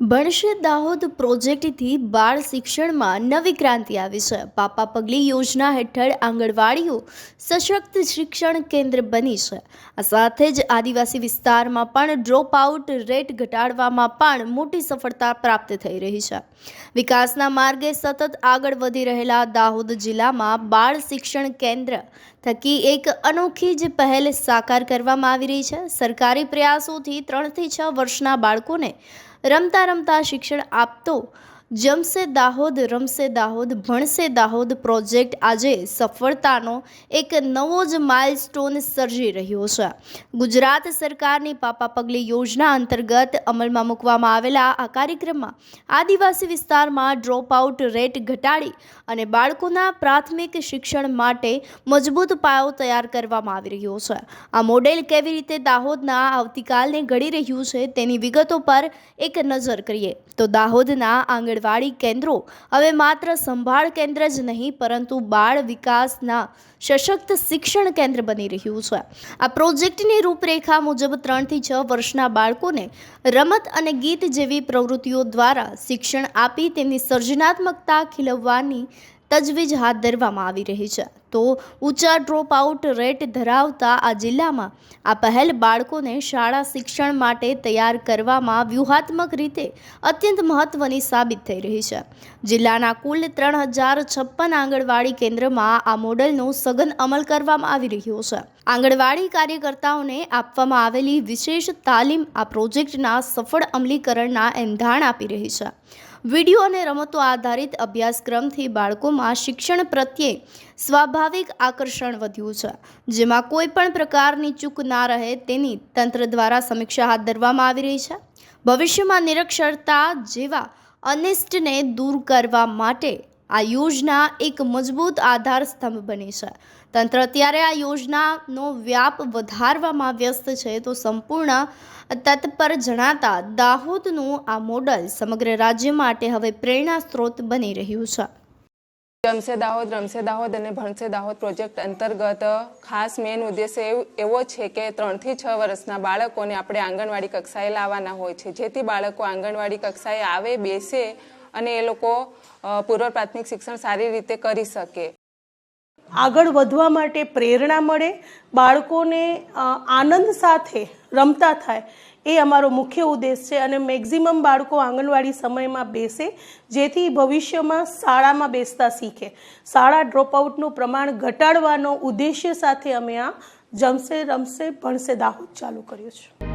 ભણશે દાહોદ પ્રોજેક્ટથી બાળ શિક્ષણમાં નવી ક્રાંતિ આવી છે. પાપા પગલી યોજના હેઠળ આંગણવાડીઓ સશક્ત શિક્ષણ કેન્દ્ર બની છે. આ સાથે જ આદિવાસી વિસ્તારમાં પણ ડ્રોપ આઉટ રેટ ઘટાડવામાં પણ મોટી સફળતા પ્રાપ્ત થઈ રહી છે. વિકાસના માર્ગે સતત આગળ વધી રહેલા દાહોદ જિલ્લામાં બાળ શિક્ષણ કેન્દ્ર થકી એક અનોખી જ પહેલ સાકાર કરવામાં આવી રહી છે. સરકારી પ્રયાસોથી ત્રણથી છ વર્ષના બાળકોને રમતા રમતા શિક્ષણ આપતો જમશે દાહોદ, રમશે દાહોદ, ભણશે દાહોદ પ્રોજેક્ટ આજે સફળતાનો એક નવો જ માઇલસ્ટોન સર્જી રહ્યો છે. ગુજરાત સરકારની પાપા પગલી યોજના અંતર્ગત અમલમાં મૂકવામાં આવેલા આ કાર્યક્રમમાં આદિવાસી વિસ્તારમાં ડ્રોપ આઉટ રેટ ઘટાડી અને બાળકોના પ્રાથમિક શિક્ષણ માટે મજબૂત પાયો તૈયાર કરવામાં આવી રહ્યો છે. આ મોડેલ કેવી રીતે દાહોદના આવતીકાલને ઘડી રહ્યું છે તેની વિગતો પર એક નજર કરીએ. તો દાહોદના આંગણવાડી કેન્દ્રો. હવે માત્ર સંભાળ કેન્દ્ર જ નહીં, પરંતુ બાળ વિકાસના સશક્ત શિક્ષણ કેન્દ્ર બની રહ્યું છે. આ પ્રોજેક્ટની રૂપરેખા મુજબ ત્રણથી છ વર્ષના બાળકોને રમત અને ગીત જેવી પ્રવૃત્તિઓ દ્વારા શિક્ષણ આપી તેમની સર્જનાત્મકતા ખીલવવાની તજવીજ હાથ ધરવામાં આવી રહી છે. તો ઊંચા ડ્રોપ આઉટ રેટ ધરાવતા આ જિલ્લામાં આ પહેલ બાળકોને શાળા શિક્ષણ માટે તૈયાર કરવામાં વ્યૂહાત્મક રીતે અત્યંત મહત્ત્વની સાબિત થઈ રહી છે. જિલ્લાના કુલ ત્રણ હજાર છપ્પન આંગણવાડી કેન્દ્રમાં આ મોડલનો સઘન અમલ કરવામાં આવી રહ્યો છે. આંગણવાડી કાર્યકર્તાઓને આપવામાં આવેલી વિશેષ તાલીમ આ પ્રોજેક્ટના સફળ અમલીકરણના એંધાણ આપી રહી છે. વીડિયો અને રમતો આધારિત અભ્યાસક્રમથી બાળકોમાં શિક્ષણ પ્રત્યે સ્વાભાવિક આકર્ષણ વધ્યું છે. જેમાં કોઈ પણ પ્રકારની ચૂક ના રહે તેની તંત્ર દ્વારા સમીક્ષા હાથ ધરવામાં આવી રહી છે. ભવિષ્યમાં નિરક્ષરતા જેવા અનિષ્ટને દૂર કરવા માટે આ યોજના એક મજબૂત આધાર સ્તંભ બની છે. તંત્ર અત્યારે આ યોજનાનો વ્યાપ વધારવામાં વ્યસ્ત છે તો સંપૂર્ણ તત્પર જણાતા દાહોદનું આ મોડલ સમગ્ર રાજ્ય માટે હવે પ્રેરણા સ્ત્રોત બની રહ્યું છે. જમશે દાહોદ, રમશે દાહોદ અને ભણશે દાહોદ પ્રોજેક્ટ અંતર્ગત ખાસ મેઇન ઉદ્દેશ્ય એવો છે કે ત્રણથી છ વર્ષના બાળકોને આપણે આંગણવાડી કક્ષાએ લાવવાના હોય છે. જેથી બાળકો આંગણવાડી કક્ષાએ આવે, બેસે અને એ લોકો પૂર્વ પ્રાથમિક શિક્ષણ સારી રીતે કરી શકે. આગળ વધવા માટે પ્રેરણા મળે, બાળકોને આનંદ સાથે રમતા થાય એ અમારો મુખ્ય ઉદ્દેશ છે અને મેક્ઝિમમ બાળકો આંગણવાડી સમયમાં બેસે, જેથી ભવિષ્યમાં શાળામાં બેસતા શીખે. શાળા ડ્રોપઆઉટનું પ્રમાણ ઘટાડવાનો ઉદ્દેશ્ય સાથે અમે આ જમશે, રમશે, ભણશે દાહોદ ચાલુ કર્યું છે.